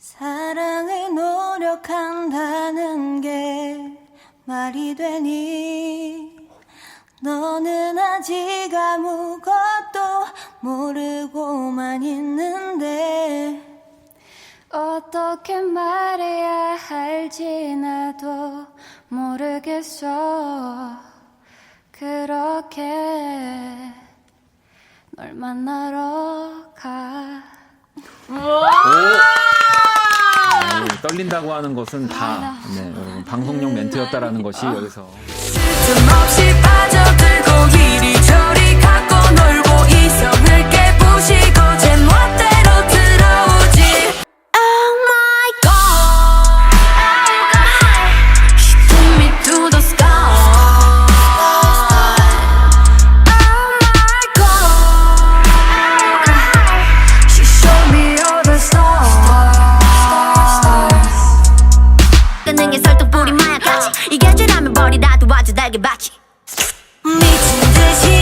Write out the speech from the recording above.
사랑을 노력한다는 게 말이 되니? 너는 아직 아무것도 모르고만 있는데 어떻게 말해야 할지 나도 모르겠어. 그렇게 널 만나러 가. 오, 떨린다고 하는 것은 다 네, 여러분 방송용 멘트였다라는 것이 여기서 道です